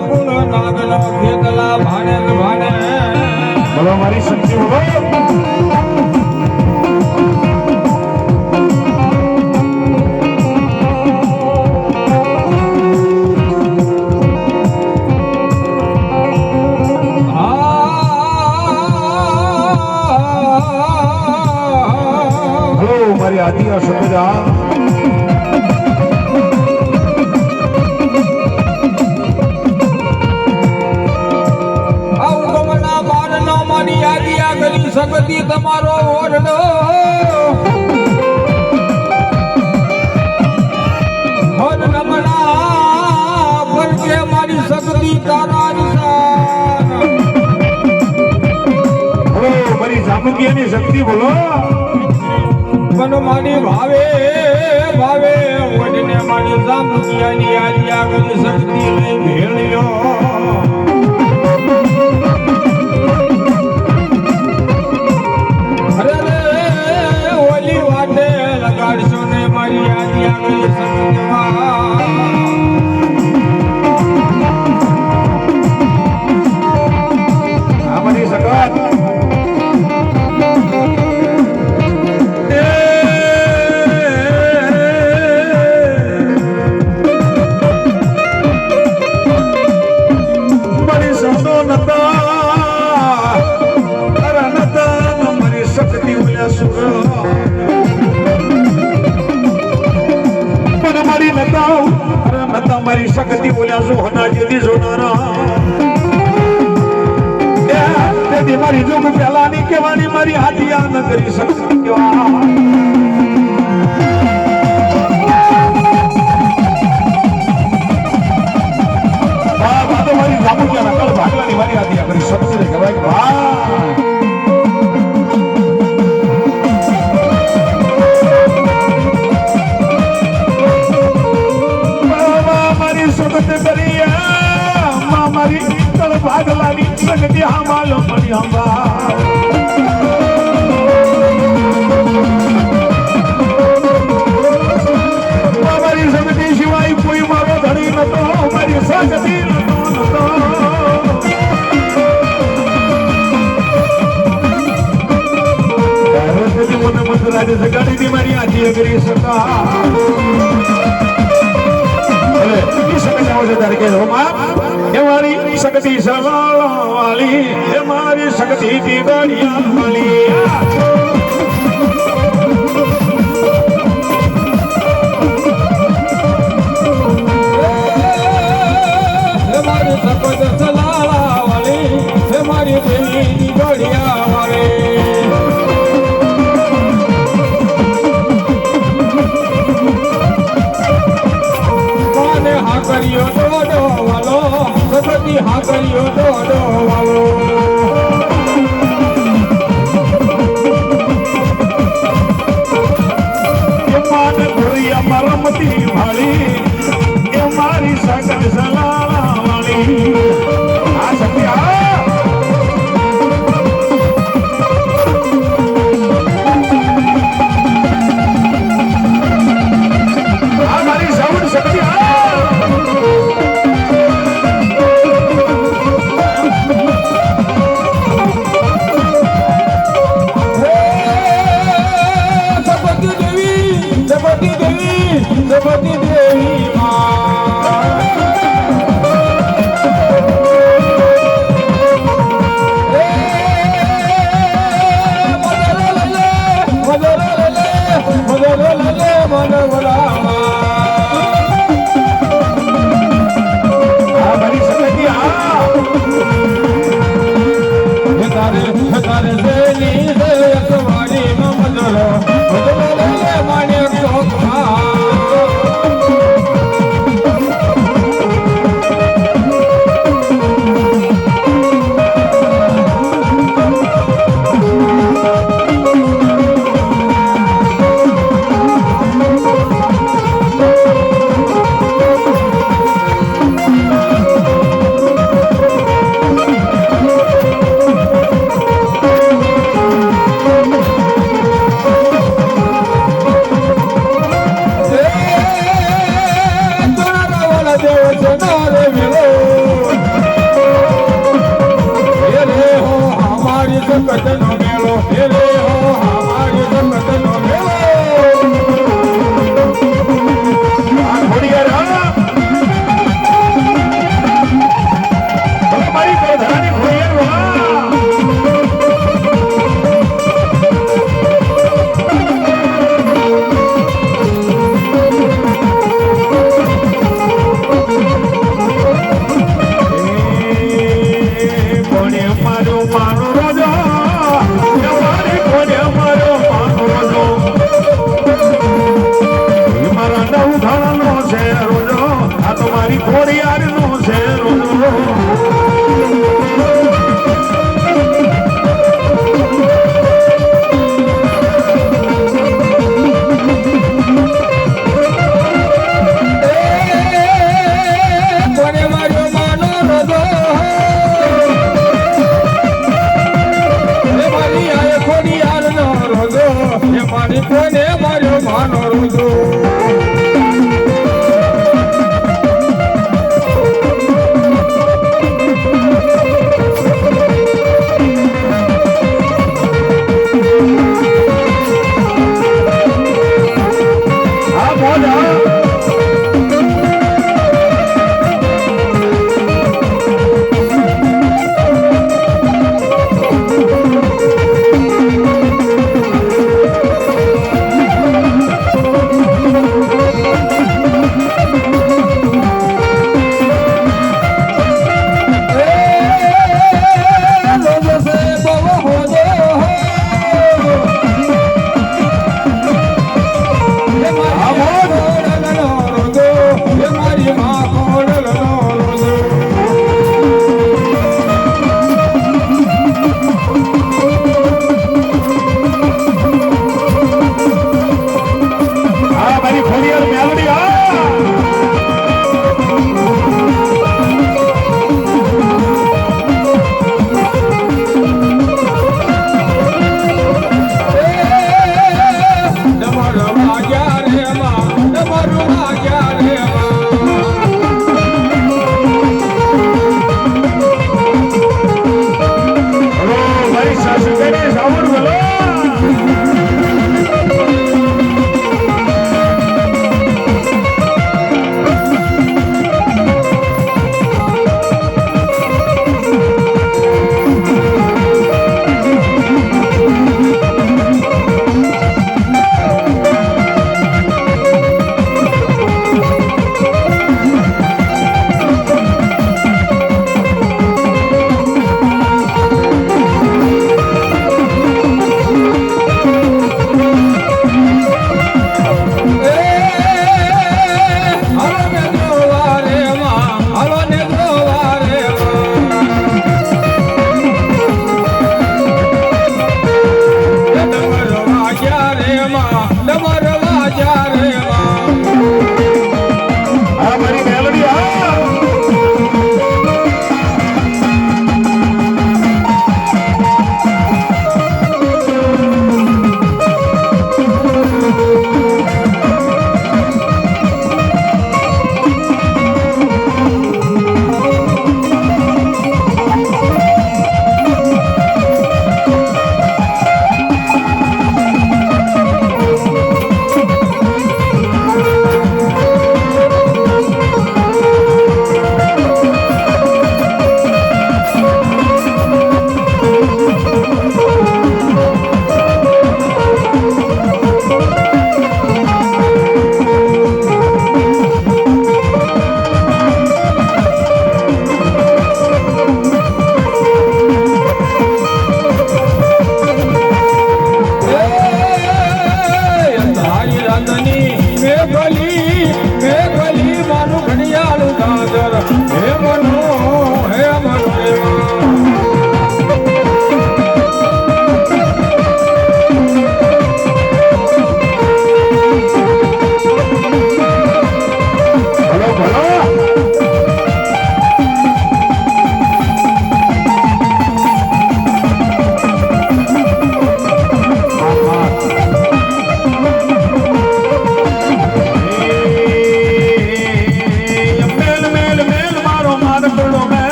તો નવકુળ નાગનો ખેતલા ભાણે ને ભાણે બોલો મારી શક્તિ બોલો. મારી આદિયા સકદા શકતી તમારો ઓરડો. મારી શક્તિ તારા મારી જામુકીયાની શક્તિ બોલો. મન મારી ભાવે ભાવે વડને મારી જામકિયાની આજ્ઞા કરી શક્તિ લઈ ભેળ્યો Deus. મારી નતા અરે નતા મારી શક્તિ બોલ્યા છો હના જેદી જોનારા. તેથી મારી જોગ પેલાની કહેવાની મારી હાથિયા ન કરી શકતી કેવા મારી ભાગલાની મારી હાથિયા કરી શકશે કહેવાય કે વાહ નતો નતો સરસ્વતી મને મથુરાજે જગાડીની મારી આજી કરી શકા ભલે ઈ શક્તિ આવશે ત્યારે કે રોમા એ મારી શક્તિ સવાળી એ મારી શક્તિ થી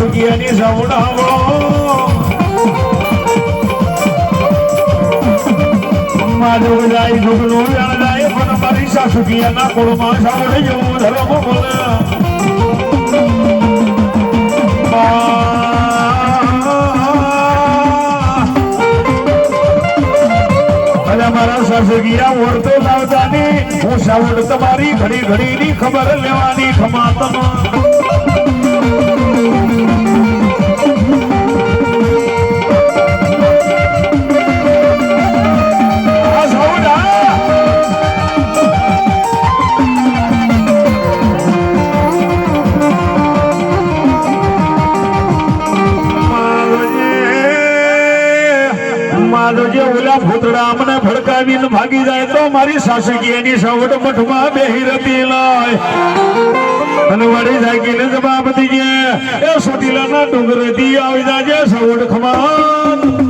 એની સવડાવણો મારું જાય ઢોકળું જાય, પણ મારી સાસુકિયાના કોળમાં સાવડે જેવું ધર્મ બોલે. મારા સાસુગીયા વર્તો લાવતાની, હું સાવડ તમારી ઘડી ની ખબર લેવાની ખમાતમાં મારો ભૂતડા અમને ભડકાવીને ભાગી જાય તો મારી સાસકી એની સવડ મઠમાં બેહી રતી લાય. અને વળી જાગીને જવાબ દીજે, એ સોટીલાના ડુંગરેથી આવી જાજે સવડ ખમા